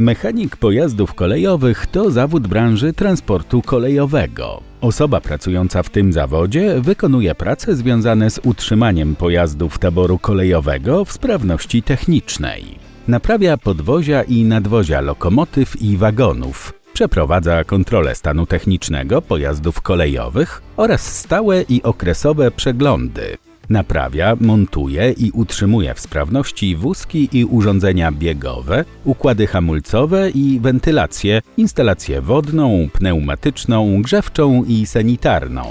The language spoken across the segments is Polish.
Mechanik pojazdów kolejowych to zawód branży transportu kolejowego. Osoba pracująca w tym zawodzie wykonuje prace związane z utrzymaniem pojazdów taboru kolejowego w sprawności technicznej. Naprawia podwozia i nadwozia lokomotyw i wagonów. Przeprowadza kontrolę stanu technicznego pojazdów kolejowych oraz stałe i okresowe przeglądy. Naprawia, montuje i utrzymuje w sprawności wózki i urządzenia biegowe, układy hamulcowe i wentylację, instalację wodną, pneumatyczną, grzewczą i sanitarną.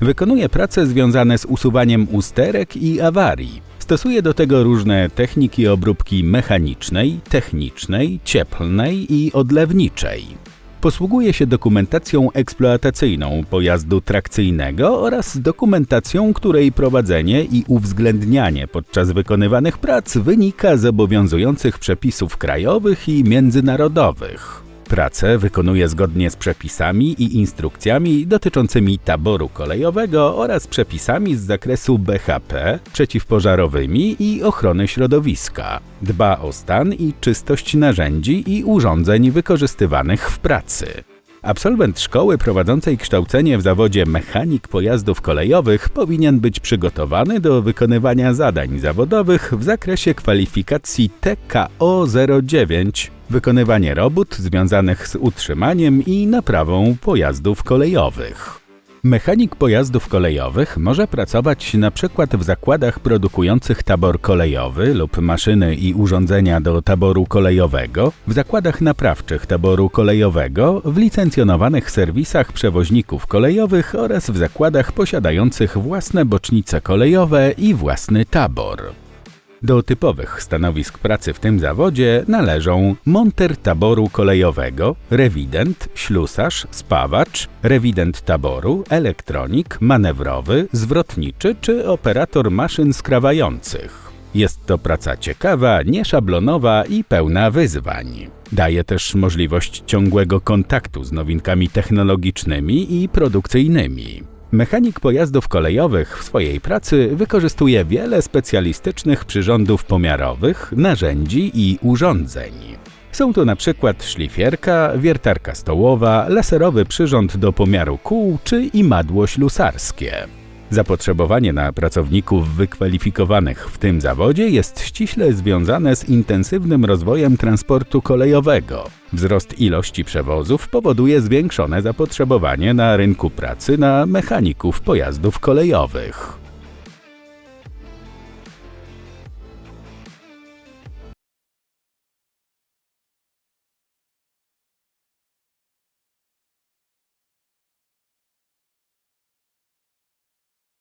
Wykonuje prace związane z usuwaniem usterek i awarii. Stosuje do tego różne techniki obróbki mechanicznej, technicznej, cieplnej i odlewniczej. Posługuje się dokumentacją eksploatacyjną pojazdu trakcyjnego oraz dokumentacją, której prowadzenie i uwzględnianie podczas wykonywanych prac wynika z obowiązujących przepisów krajowych i międzynarodowych. Pracę wykonuje zgodnie z przepisami i instrukcjami dotyczącymi taboru kolejowego oraz przepisami z zakresu BHP, przeciwpożarowymi i ochrony środowiska. Dba o stan i czystość narzędzi i urządzeń wykorzystywanych w pracy. Absolwent szkoły prowadzącej kształcenie w zawodzie mechanik pojazdów kolejowych powinien być przygotowany do wykonywania zadań zawodowych w zakresie kwalifikacji TKO 09, wykonywanie robót związanych z utrzymaniem i naprawą pojazdów kolejowych. Mechanik pojazdów kolejowych może pracować na przykład w zakładach produkujących tabor kolejowy lub maszyny i urządzenia do taboru kolejowego, w zakładach naprawczych taboru kolejowego, w licencjonowanych serwisach przewoźników kolejowych oraz w zakładach posiadających własne bocznice kolejowe i własny tabor. Do typowych stanowisk pracy w tym zawodzie należą monter taboru kolejowego, rewident, ślusarz, spawacz, rewident taboru, elektronik, manewrowy, zwrotniczy czy operator maszyn skrawających. Jest to praca ciekawa, nieszablonowa i pełna wyzwań. Daje też możliwość ciągłego kontaktu z nowinkami technologicznymi i produkcyjnymi. Mechanik pojazdów kolejowych w swojej pracy wykorzystuje wiele specjalistycznych przyrządów pomiarowych, narzędzi i urządzeń. Są to na przykład szlifierka, wiertarka stołowa, laserowy przyrząd do pomiaru kół czy imadło ślusarskie. Zapotrzebowanie na pracowników wykwalifikowanych w tym zawodzie jest ściśle związane z intensywnym rozwojem transportu kolejowego. Wzrost ilości przewozów powoduje zwiększone zapotrzebowanie na rynku pracy na mechaników pojazdów kolejowych.